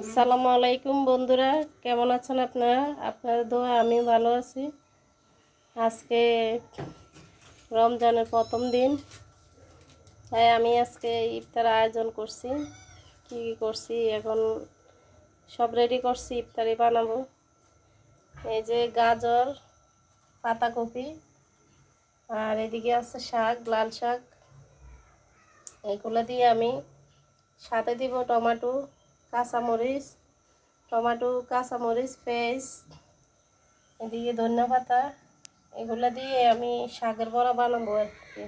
আসসালামু আলাইকুম বন্ধুরা, কেমন আছেন আপনারা? আপনাদের দোয়া আমি ভালো আছি। আজকে রমজানের প্রথম দিন, তাই আমি আজকে ইফতার আয়োজন করছি। কী কী করছি, এখন সব রেডি করছি, ইফতারি বানাবো। এই যে গাজর, পাতাকপি, আর এদিকে আছে শাক, লাল শাক। এগুলো দিয়ে আমি সাথে দিব টমেটো কাঁচামরিচ টমেটো কাঁচামরিচ পেস্ট এদিকে ধনিয়া পাতা এগুলো দিয়ে আমি শাকের বড়া বানাবো আর কি।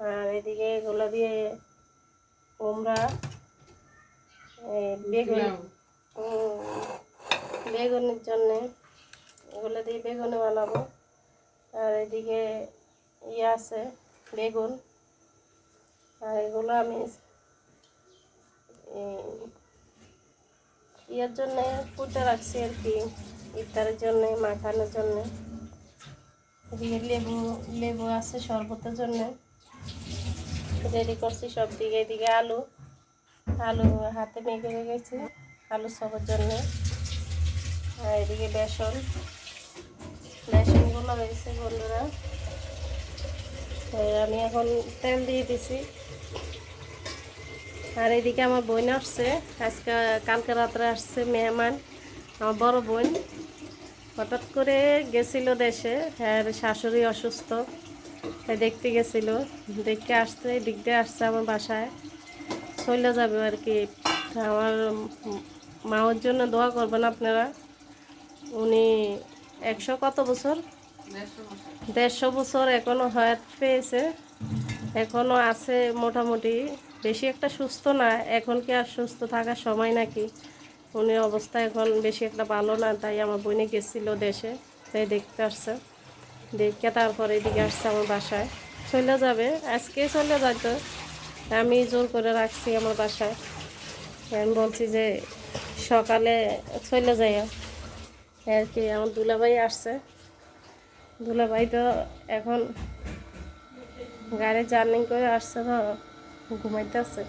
আর এদিকে এগুলো দিয়ে কুমড়া বেগুন বেগুনের জন্যে এগুলো দিয়ে বেগুনে বানাবো। আর এদিকে ইয়ে আছে বেগুন। আর এগুলো আমি ইয়ের জন্য কুটে রাখছি আর কি, ইফতারের জন্য, মাখানোর জন্য। এদিকে লেবু লেবু আছে শরবতের জন্য। রেডি করছি সব দিকে, এদিকে আলু আলু হাতে মেখে রেখেছি, আলু সবের জন্য। আর এদিকে বেসন, বেসনগুলো রয়েছে বন্ধুরা। আমি এখন তেল দিয়ে দিছি। আর এদিকে আমার বোন আসছে। আজকে, কালকে রাত্রে আসছে মেহমান, আমার বড় বোন। হঠাৎ করে গেছিল দেশে হ্যাঁ শাশুড়ি অসুস্থ দেখতে গেছিল। দেখতে আসতে দিক আসছে আমার বাসায়। চলে যাবে আর কি। আমার মাওর জন্য দোয়া করবেন আপনারা। উনি একশো কত বছর। দেড়শো বছর এখনও হয়াত পেয়েছে। এখনও আছে মোটামুটি। বেশি একটা সুস্থ না, এখন কি আর সুস্থ থাকার সময় নাকি? উনি অবস্থা এখন বেশি একটা ভালো না, তাই আমার বোনে গেছিল দেশে, তাই দেখতে আসছে। দেখে তারপরে এদিকে আসছে আমার বাসায়। চলে যাবে, আজকে চলে যাইতো আমি জোর করে রাখছি আমার বাসায়। আমি বলছি যে সকালে চলে যাই। আর কি, আমার দুলাভাই আসছে। দুলাভাই তো এখন গাড়ি জার্নি করে আসছে তো। ঘুমাইতে আছে?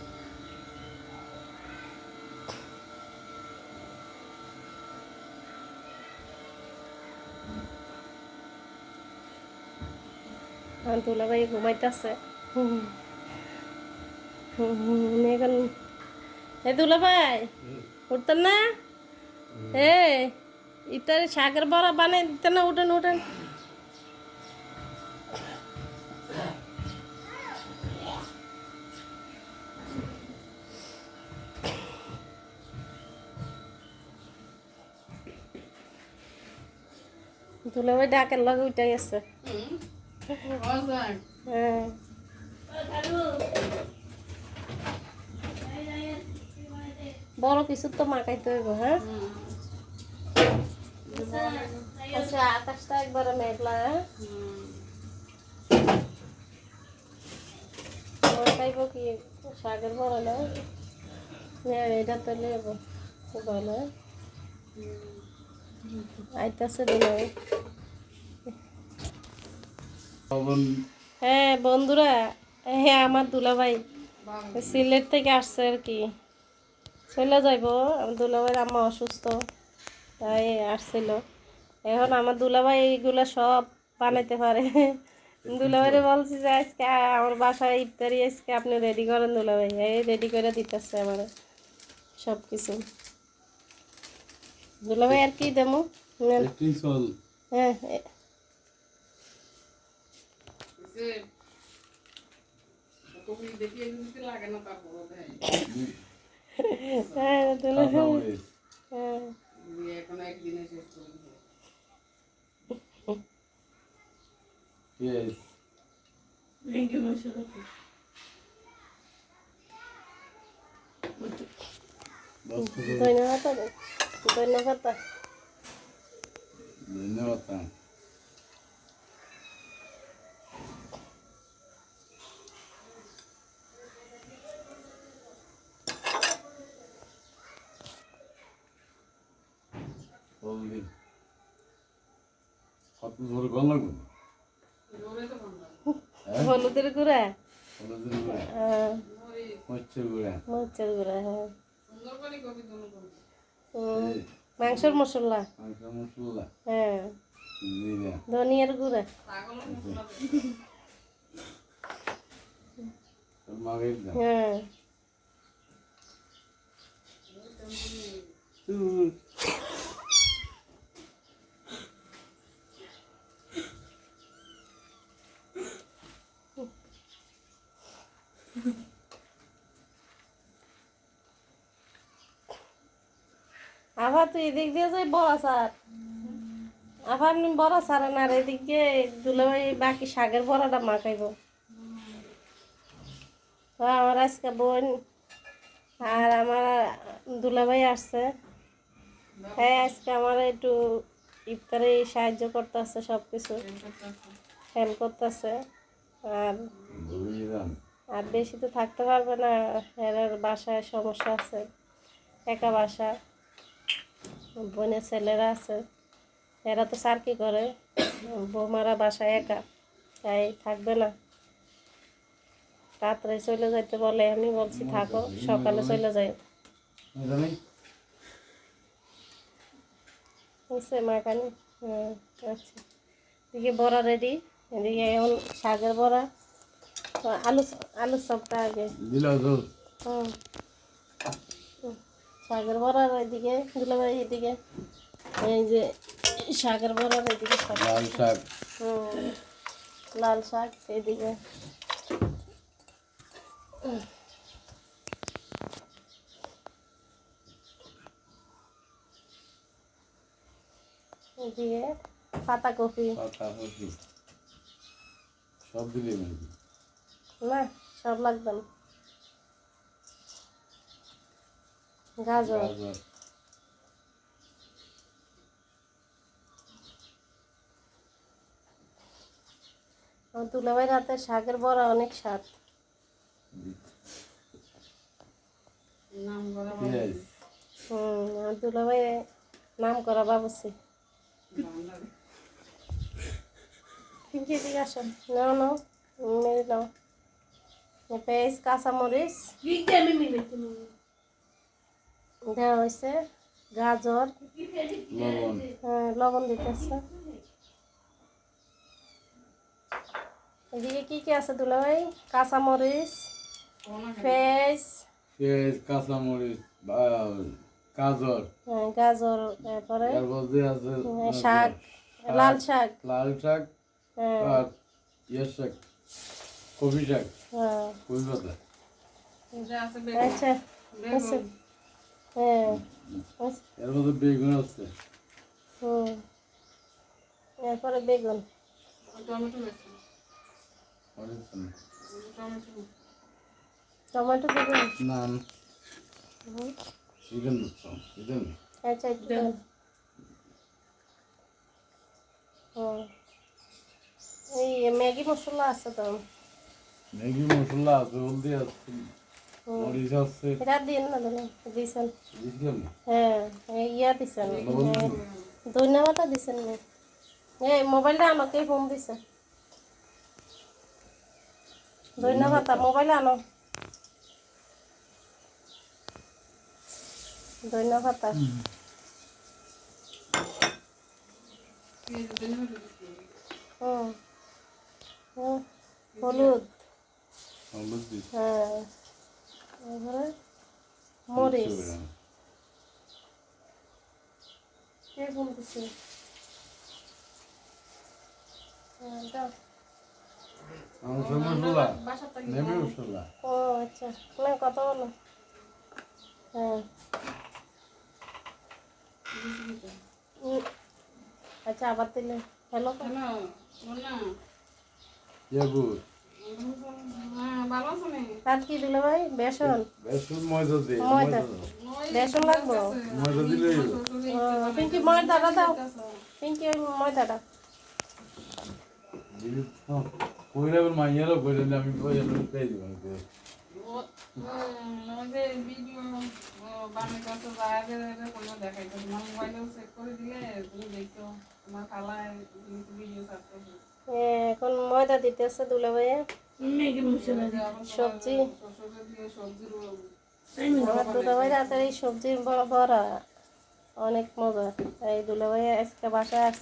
দুলাভাই ঘুমাইতে আছে। এখন এ দুলাভাই উঠতেন না? এ ইতারে শাকের বড়া বানাই দিতেন না উঠেন উঠেন। দুলাভাই ডাকের লগে উঠাই আছে। হ্যাঁ। বড় কিছু তো মাখাইতে হইব হ্যাঁ? আচ্ছা আকাশটা একবারে মেঘলা হ্যাঁ? মাখাইব কি? শাকের বড় না? হ্যাঁ এটা তো লেব ভালো আইতাছে দিলাই হ্যাঁ বন্ধুরা হ্যাঁ আমার দুলাভাই সিলেট থেকে আসছে আর কি। চলে যাইব। আমার দুলাভাইয়ের আম্মা অসুস্থ তাই আসছিল। এখন আমার দুলাভাই এইগুলো সব বানাইতে পারে। দুলাভাইরে বলছি যে আজকে আমার বাসায় ইফতারি আজকে আপনি রেডি করেন দুলাভাই। এই রেডি করে দিতেছে আমার সব কিছু দুলাভাই আর কি দেবো? হ্যাঁ হ্যাঁ হ্যাঁ। Yes. ধন্যবাদ ধন্যবাদ ধন্যবাদ বলদি কত লাগবে? হলুদের গুঁড়া? হলুদের গুঁড়া? হ্যাঁ। মরিচের গুঁড়া? মরিচের গুঁড়া হ্যাঁ। মাংসের মশলা? হ্যাঁ। ধনিয়ার গুঁড়া? হ্যাঁ। আবার তুই এদিক দিয়ে যাই, বড় সার। আবার আপনি বড়া সারেন আর এদিক দিয়ে দুলাভাই বাকি শাকের বড়াটা মাখাইব। তো আমার আজকে বোন আর আমার দুলাভাই আসছে। হ্যাঁ আজকে আমার একটু ইফতারে সাহায্য করতেছে সব কিছু হেল্প করতেছে। আর আর বেশি তো থাকতে পারবে না এর বাসায় সমস্যা আছে, একা বাসা। বোনের ছেলেরা আছে এরা তো সার্কি করে? বৌমারা বাসায় একা তাই থাকবে না। রাত্রে চলে যাইতে বলে আমি বলছি থাকো সকালে চলে যাই। বুঝছে মাখানি হ্যাঁ আচ্ছা। এদিকে বড়া রেডি এদিকে এখন শাকের বড়া। আলু আলু সবটা আগে। হুম। শাকের বড়ার এদিকে দুলাভাই এদিকে এই যে শাকের বড়ার এদিকে সব। লাল শাক। হুম লাল শাক এদিকে। এদিকে পাতাকপি পাতা কপি। সব দিলে নাকি না সব লাগবে না। গাজর। আমার দুলাভাই রাতে শাকের বড়া অনেক স্বাদ। হুম আমার দুলাভাই নাম করা বাবুসি নাও নাও মেরে নাও। পেঁয়াজ কাঁচামরিচ। দেওয়া হয়েছে। গাজর লবণ। হ্যাঁ, দিতেছে। এদিকে কি কি আছে দুলাভাই? কাঁচামরিচ পেঁয়াজ পেঁয়াজ কাঁচামরিচ গাজর। হ্যাঁ, গাজর তারপরে হ্যাঁ, শাক লাল শাক। লাল শাক আর ইয়ে শাক কপি শাক। কপি পাতা। আচ্ছা আচ্ছা। হ্যাঁ। এর মধ্যে বেগুন আছে। হুম। এরপরে বেগুন। আছে। টমেটো বেগুন। না। Chicken chicken? আচ্ছা একটু এই ম্যাগি মশলা আছে তো। ম্যাগি মশলা আছে হলদি আছে। এটা দিন না দিলে দিছেন। হ্যাঁ এই ইয়া দিছেন। ধন্যবাদ দিছেন? নি। এই মোবাইলটা আমাকে ফোন দিছে। ধন্যবাদ মোবাইলে আনো। ধন্যবাদ হলুদ। হলুদ হ্যাঁ। তারপরে মরিচ কে ফোন হ্যাঁ, মশলা ও আচ্ছা। না কথা বলো। হ্যাঁ। আচ্ছা আবার দিলে। হ্যালো? লেবু আর কি দিলে ভাই? বেসন? বেসন ময়দা দে ময়দা। ময়দা। বেসন লাগবো? ময়দা দিলে ও, পিঙ্কি ময়দাটা দাও। পিঙ্কি ময়দাটা। কইরা বল মাইয়ারও কইরা আমি কইরা পেয়ে দিব আমাকে এ, এখন ময়দা দিতেছে দুলা ভাইয়া সবজি। আমার দুলাভাই রাতের এই সবজির বড় বড়া অনেক মজা এই দুলা ভাইয়া আজকে বাসায় আসছে।